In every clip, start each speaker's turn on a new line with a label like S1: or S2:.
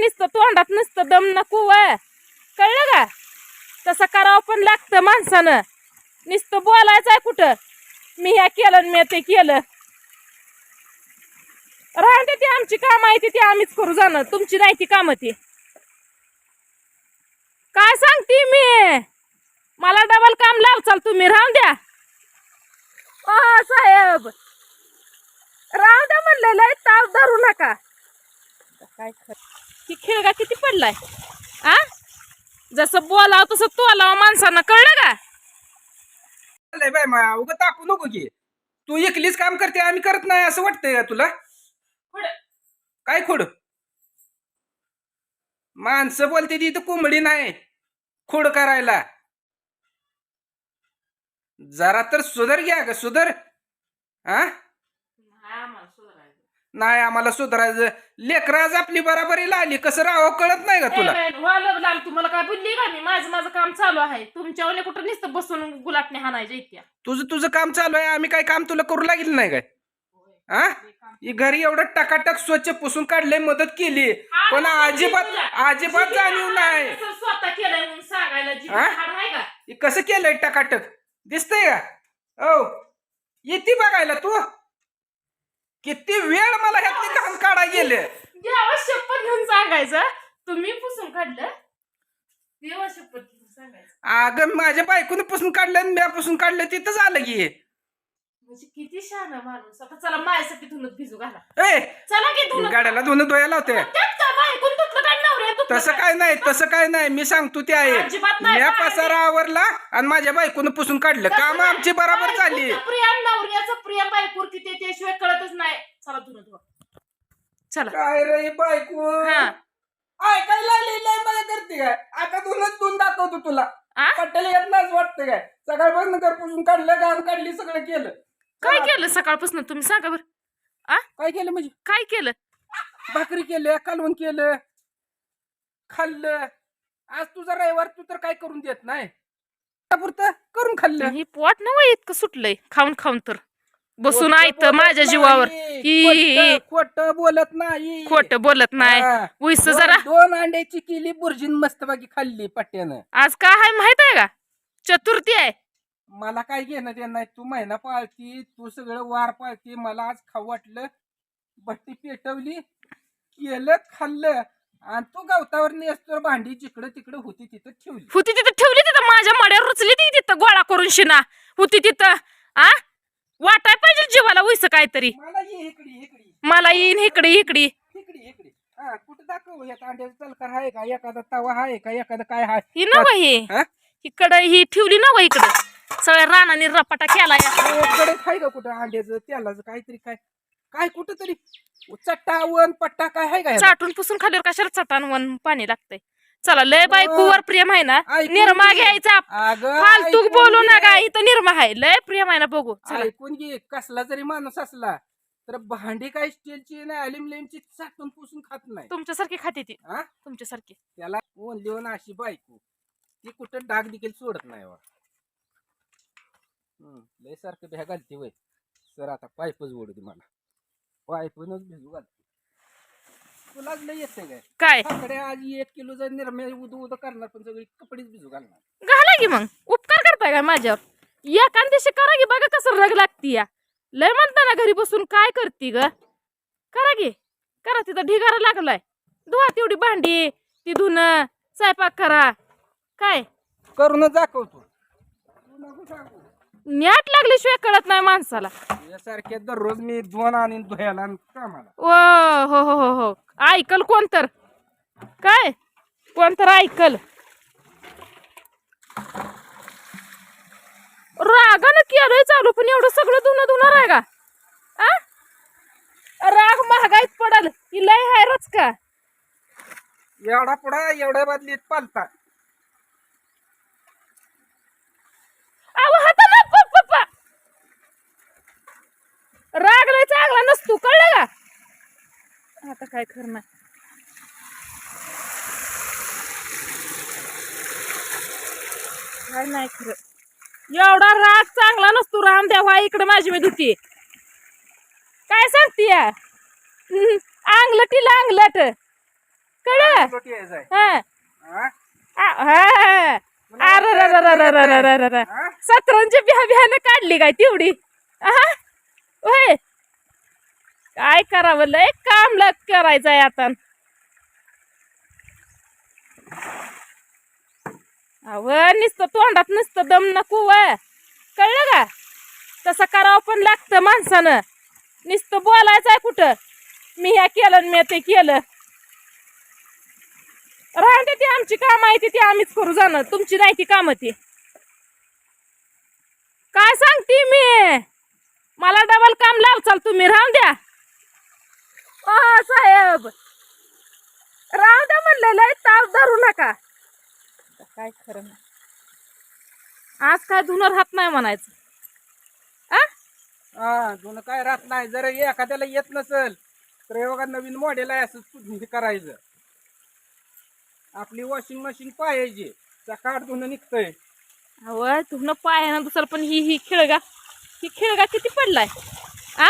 S1: नुसतं तोंडात नुसतं दम नको व कळलं का? तसं करावं पण लागतं माणसानं. नुसतं बोलायचं आहे कुठं? मी ह्या केलं मी ते केलं. राहते ती आमची काम आहे ती आम्हीच करू जाणं तुमची नाही ती कामं ती. काय सांगते मी? मला डबल काम लावचाल तुम्ही राहून द्या. ओ साहेब. राहू द्या म्हणलं लय ताव धरू नका. काय खरं ही खेळगा किती पडलाय? आ? जसं बोलाव तसं तोलाव माणसानं. कळलं का?
S2: बाय मा उगं तापू नको की. तू एकलीच काम करते आम्ही करत नाही असं वाटतंय का तुला? काय खोड? माणसं बोलते ती इथं कोंबडी नाही. खोड करायला. जरा तर सुधर घ्या ग सुधर. हा नाही आम्हाला सुधारायचं. लेकरं आज आपली बराबरीला आली. कसं राहावं कळत नाही का तुला?
S1: तुम्हाला काय बोलली का मी? माझं माझं काम चालू आहे. तुमच्यावर कुठं नुसतं बसून गुलाटने हाणायच्या
S2: तुझं तुझं काम चालू आहे. आम्ही काय काम तुला करू लागेल नाही काय? हा ही घरी एवढं टकाटक स्वच्छ पुसून काढले मदत केली. पण अजिबात अजिबात जाणीव नाही.
S1: स्वतः केलंय म्हणून सांगायला जीभ
S2: हा?
S1: हाड आहे का?
S2: हे कसं केलंय टकाटक? दिसतंय का? हो येते बघायला तू? किती वेळ मला ह्यातली काम काढा गेले?
S1: देवा शपथ घेऊन सांगायचं. तुम्ही पुसून काढलं. देवा शपथ घेऊन सांगायचं.
S2: अगं माझ्या बायकोनं पुसून काढलं आणि म्या पुसून काढलं तिथं झालं की.
S1: म्हणजे किती शहाणा माणूस. आता चला माझ्यासाठी धुनत भिजू घाला.
S2: ए
S1: चला की धुनत
S2: गाड्याला धुणं धुवायला होते
S1: त्यात का बायकून तुटलं काय नवऱ्या तुटलं
S2: तसं काय नाही तसं काय नाही. मी सांगतो ते आहे
S1: अजिबात नाही.
S2: म्या पसारा आवरला आणि माझ्या बायकोनं पुसून काढलं. काम आमची बराबर झाली.
S1: नवऱ्याचं बायकोर किती त्याशिवाय कळतच नाही. चला धुनत धुवा. चला.
S2: काय रे बायको?
S1: हा.
S2: ऐकायला लिहिलंय मला करते काय? आता तुलाच दोन दाखवतो तुला.
S1: आ?
S2: येत वाटतं काय? सकाळपासून घर पुसून काढलं काढली सगळं केलं.
S1: काय केलं सकाळपासून? तुम्ही सांगा बरं.
S2: काय केलं म्हणजे?
S1: काय केलं?
S2: भाकरी केलं कालवण केलं. खाल्लं. आज तुझा रविवार तू तर काय करून देत नाही? पुरतं करून खाल्लं.
S1: ही पोट ना वय इतकं सुटलंय. खाऊन खाऊन तर. बसून ऐकतं माझ्या जीवावर. ही
S2: खोट बोलत नाही.
S1: खोट बोलत नाही.
S2: दोन-
S1: जरा.
S2: दोन अंड्याची केली बुर्जीन मस्तपैकी खाल्ली पट्ट्यानं.
S1: आज काय आहे माहीत आहे का? चतुर्थी आहे.
S2: मला काय घेणं देणं नाही. तू महिना पाळती तू सगळं वार पाळती. मला आज खाऊ वाटलं. भट्टी पेटवली केलं खाल्लं. आणि तू गवतावर नेसतोर भांडी जिकडं तिकडं होती तिथं ठेवली.
S1: होती तिथं ठेवली तिथं माझ्या मड्यावर रुचली ती तिथं गोळा करून शिना. होती तिथं आ? वाटाय पाहिजे जीवाला उईस काहीतरी.
S2: मला ये इकडी इकडी.
S1: मला येईन इकडे इकडे.
S2: इकडी इकडी. हा कुठं दाखव या अंड्याचा तलकार आहे का एखादा तवा आहे का एखादा काय आहे
S1: ही ना ही?
S2: हा?
S1: इकडं ही ठेवली ना वय इकडं. सगळ्या रानाने रपाटा केला या
S2: कडे आहे का कुठं अंड्याचं तेलाचं काहीतरी काय. काय कुठं चट्टा वन पट्टा काय आहे का ह्याला?
S1: चाटून पुसून खाल्ल्यावर कशाला चटान वन पाणी लागतंय? चला लय बायकोवर प्रेम आहे ना
S2: ऐकून
S1: निर्मा
S2: घे.
S1: घ्यायचा.
S2: अगं,
S1: फालतू
S2: ऐकून
S1: बोलू
S2: घे.
S1: नका इथं निर्मा आहे. लय प्रेम आहे ना बघू. चला.
S2: ऐकून घे. कसला जरी माणूस असला तर भांडी काय स्टीलची नाही अल्युमिनियमची चाटून पुसून खात नाही.
S1: तुमच्यासारखी खाते ती.
S2: हा
S1: तुमच्यासारखी.
S2: त्याला ओन लिहून अशी बायको. ती कुठं डाग देखील सोडत नाही वा हम्म, लय सारखं भ्या घालते वय. सर आता पाईपच ओढू दे मला. पाईपनच भिजू घालते तुला लय येते काय?
S1: काय?
S2: काकडे आज एक उद उद करणार पण सगळी कपडेच भिजू घालणार.
S1: घाला की मग. उपकार करताय काय माझ्यावर? या दिवशी करा की बघा कसं रग लागती या लय म्हणता ना घरी बसून काय करती ग? करा की. करा तिथं ढिगारा लागलाय. धुवा तेवढी भांडी ती धुणं स्वयंपाक करा. काय?
S2: करूनच दाखवतो. तू नको सांगू
S1: न्याट लागल्याशिवाय कळत नाही माणसाला.
S2: यासारखे दररोज मी दोन आणि धुयाला आणि कामाला.
S1: ओ हो हो हो हो. ऐकल कोण तर? काय? कोण तर ऐकल? रागानं केलंय चालू पण एवढं सगळं धुणं धुणार आहे का? आ? राग महागाईत पडल. ही लय हाय रच का?
S2: एवढा पुढा एवढ्या बादलीत पालता.
S1: वस्तू कळलं का? आता काय खरं नाही काय नाही खरं. एवढा राग चांगला नसतो राम देवा इकडे माझी मी दुखी काय सांगती अंगलटी. अंगलट कळ अर सतरंजी बिहा बिहानं काढली काय तेवढी? होय. काय करावं? लय काम लग करायचंय आता. अव नुसतं तोंडात नुसतं दम नको व. कळलं का? तसं करावं पण लागतं माणसानं. नुसतं बोलायचंय कुठं? मी ह्या केलं आणि मी ते केलं. राहते ती आमची काम आहे ती आम्हीच करू जाणार. तुमची नाही ती कामं ती. काय सांगते मी? मला डबल काम लावचाल तुम्ही. राहून द्या. ओ साहेब. राहून द्या म्हणलं लय ताव धरू नका. काय खरं नाही. आज काय धुनर हात नाही म्हणायचं. आ?
S2: हा जुनं काय राहत नाही. जर एखाद्याला येत नसल तर हे बघा नवीन मॉडेल आहे असं हे करायचं. आपली वॉशिंग मशीन पाहायची. सकाळ धुणं निघतंय.
S1: अव तुमनं पाय ना दुसरं पण ही ही खिळगा. ही खिळगा किती पडलाय? आ?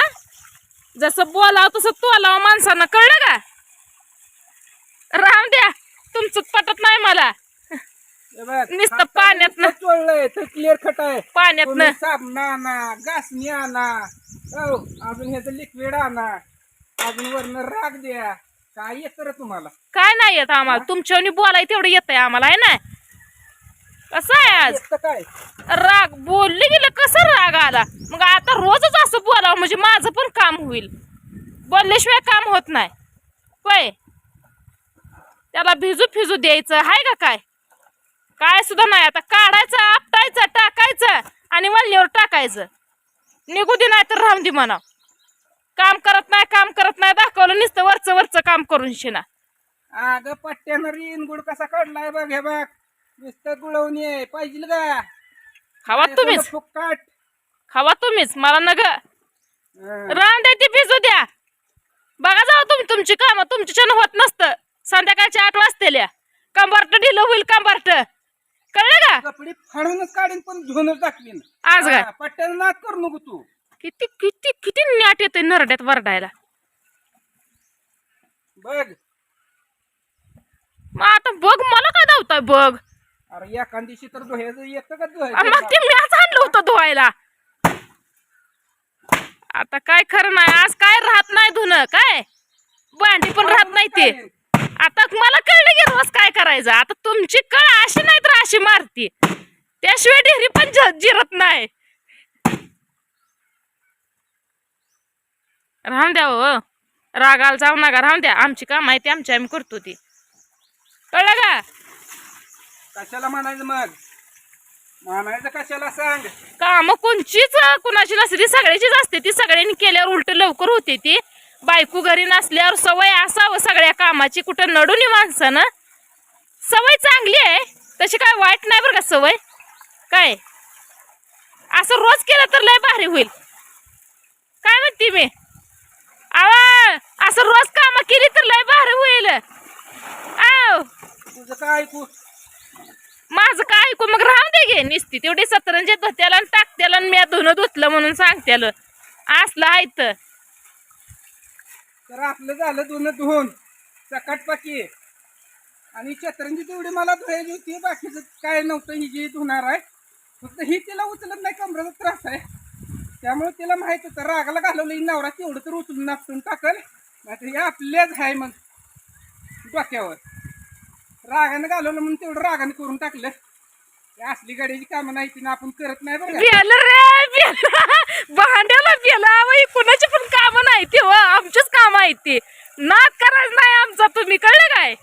S1: जसं बोलाव तसं तोलाव माणसांना. कळलं का? राहून द्या. तुमचं पटत नाही मला.
S2: हे
S1: नुसतं
S2: चोळलंय तर क्लिअर खट आहे.
S1: पाण्यातनं
S2: तुम्ही साबण आणा घासणी आणा. हो अजून ह्याचं लिक्विड आणा. अजून वरनं राग द्या. काय येत रे तुम्हाला?
S1: काय नाही येत आम्हाला. तुमच्यावर बोलाय तेवढं येतंय आम्हाला आहे ना? कसं आहे आज?
S2: काय?
S1: राग बोलले गेलं कसं राग आला? मग आता रोजच असं बोलावं म्हणजे माझं पण काम होईल. बोलल्याशिवाय काम होत नाही. होय? त्याला भिजू फिजू द्यायचं हाय का काय? काय सुद्धा नाही. आता काढायचं आपटायचं टाकायचं आणि वल्लीवर टाकायचं. निघू दे नाही तर राहून दे म्हणा काम करत नाही काम करत नाही. दाखवलं नुसतं वरचं वरचं काम करून शिना.
S2: अगं पट्ट्यानं रिन गुड कसा काढलाय बघ हे बघ. नुसतं गुळवून ये. पाहिजे का?
S1: खावा तुम्हीच.
S2: फुक्काट
S1: खावा तुम्हीच. मला नग.
S2: हं.
S1: रान ती भिजू द्या. बघा जाऊ तुम्ही तुमची कामं. तुमच्याच्यानं होत नसतं. संध्याकाळच्या आठ वाजतेल्या. कंबार्ट ढिलं होईल कंबार्ट. कळलं का?
S2: कपडे फाडूनच काढीन पण धुवूनच टाकवीन
S1: आज काय?
S2: पट्ट्यानं नाच करू नको तू.
S1: किती किती किती नॅट येते नरड्यात वरडायला.
S2: बघ.
S1: मग आता बघ मला काय धावताय बघ.
S2: अरे एखाद दिवशी तर धुयाचं येतं का धुवायचं?
S1: मग ते मी आज आणलं होतं धुवायला. आता काय खरं नाही आज काय राहत नाही धुणं काय? भांडी पण राहत नाही ते. आता मला कळलं की रोज काय करायचं. आता तुमची कळ अशी नाही तर अशी मारती. त्याशिवाय डेअरी पण जिरत नाही. राहून द्या हो. रागाला जाऊ नका राहून द्या. आमची काम आहे ती आमची आम्ही करतो ती. कळलं का?
S2: कशाला म्हणायचं मग? म्हणायचं कशाला सांग?
S1: काम कोणचीच कुणाची नसते ती सगळ्याचीच असते ती. सगळ्यांनी केल्यावर उलट लवकर होते ती. बायको घरी नसल्यावर सवय असावं सगळ्या कामाची. कुठं नडून माणसानं सवय चांगली आहे. तशी काय वाईट नाही बरं का सवय? काय? असं रोज केलं तर लय भारी होईल. काय म्हणते मी? आवा असं रोज कामं केली तर लय भारी होईल. आव.
S2: तुझं काय ऐकू?
S1: माझं काय ऐकू? मग राहून दे घे निसती. तेवढी सतरंजी धुत्याला आणि टाकत्याला आणि मी धुणं धुतलं म्हणून सांगत्याल. असलं आहे तर
S2: तर आपलं झालं धुणं धुवून. चकाटपाकी. आणि चतरंजी तेवढी मला धुवायची होती. बाकीचं काय नव्हतं ही जी धुणार आहे. फक्त ही तिला उचलत नाही कमरेचा त्रास आहे. त्यामुळे तिला माहीत होतं रागाला घालवलं ही नवरा तेवढं तर उचलून नापसून टाकल. नाहीतर हे आपल्याच आहे मग. डोक्यावर. रागानं घालवलं म्हणून तेवढं रागानं करून टाकलं. असली गाडीची कामं नाही तिने ना आपण करत नाही
S1: रे भांड्याला गेला कुणाची पण कामं नाही ते हो, आमचीच कामं आहेत ते. नाद करायचं नाही आमचा तुम्ही कळलं काय?